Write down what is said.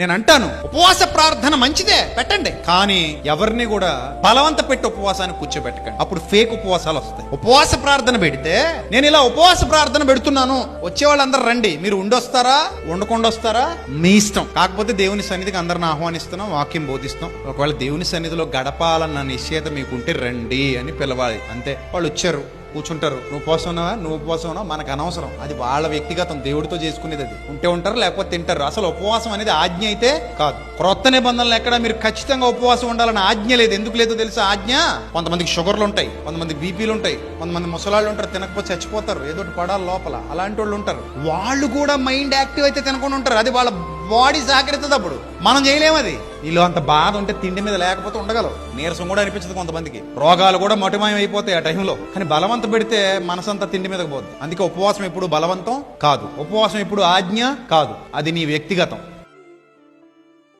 నేను అంటాను ఉపవాస ప్రార్థన మంచిదే పెట్టండి. కానీ ఎవరిని కూడా బలవంత పెట్టి ఉపవాసాన్ని కూర్చోబెట్టకండి. అప్పుడు ఫేక్ ఉపవాసాలు వస్తాయి. ఉపవాస ప్రార్థన పెడితే నేను ఇలా ఉపవాస ప్రార్థన పెడుతున్నాను వచ్చే వాళ్ళందరూ రండి. మీరు ఉండొస్తారా? ఉండకుండా వస్తారా మీ ఇష్టం. కాకపోతే దేవుని సన్నిధికి అందరిని ఆహ్వానిస్తున్నాం వాక్యం బోధిస్తాం ఒకవేళ దేవుని సన్నిధిలో గడపాలన్న నిశ్చేత మీకుంటే రండి అని పిలవాలి. అంతే. వాళ్ళు వచ్చారు. కూర్చుంటారు. నువ్వు ఉపవాసం ఉన్నావా? నువ్వు ఉపవాసం ఉన్నావా? మనకు అనవసరం. అది వాళ్ళ వ్యక్తిగతం. దేవుడితో చేసుకునేది అది. ఉంటే ఉంటారు లేకపోతే తింటారు. అసలు ఉపవాసం అనేది ఆజ్ఞ అయితే కాదు. క్రొత్త నిబంధనలు ఎక్కడ? మీరు ఖచ్చితంగా ఉపవాసం ఉండాలని ఆజ్ఞ లేదు. ఎందుకు లేదో తెలుసా ఆజ్ఞ? కొంతమందికి షుగర్లు ఉంటాయి. కొంతమంది బీపీలు ఉంటాయి. కొంతమంది ముసలాళ్ళు ఉంటారు తినకపోతే చచ్చిపోతారు. ఏదో పడాలి లోపల. అలాంటి వాళ్ళు ఉంటారు. వాళ్ళు కూడా మైండ్ యాక్టివ్ అయితే తినకుండా ఉంటారు. అది వాళ్ళ బాడీ సహకరిస్తుంది అప్పుడు మనం చేయలేము అది. వీళ్ళు అంత బాధ ఉంటే తిండి మీద లేకపోతే ఉండగలవు. నీరసం కూడా అనిపించదు కొంతమందికి. రోగాలు కూడా మటుమాయం అయిపోతాయి ఆ టైంలో. కానీ బలవంత పెడితే మనసంతా తిండి మీదకి పోద్ది. అందుకే ఉపవాసం ఎప్పుడు బలవంతం కాదు. ఉపవాసం ఎప్పుడు ఆజ్ఞ కాదు. అది నీ వ్యక్తిగతం.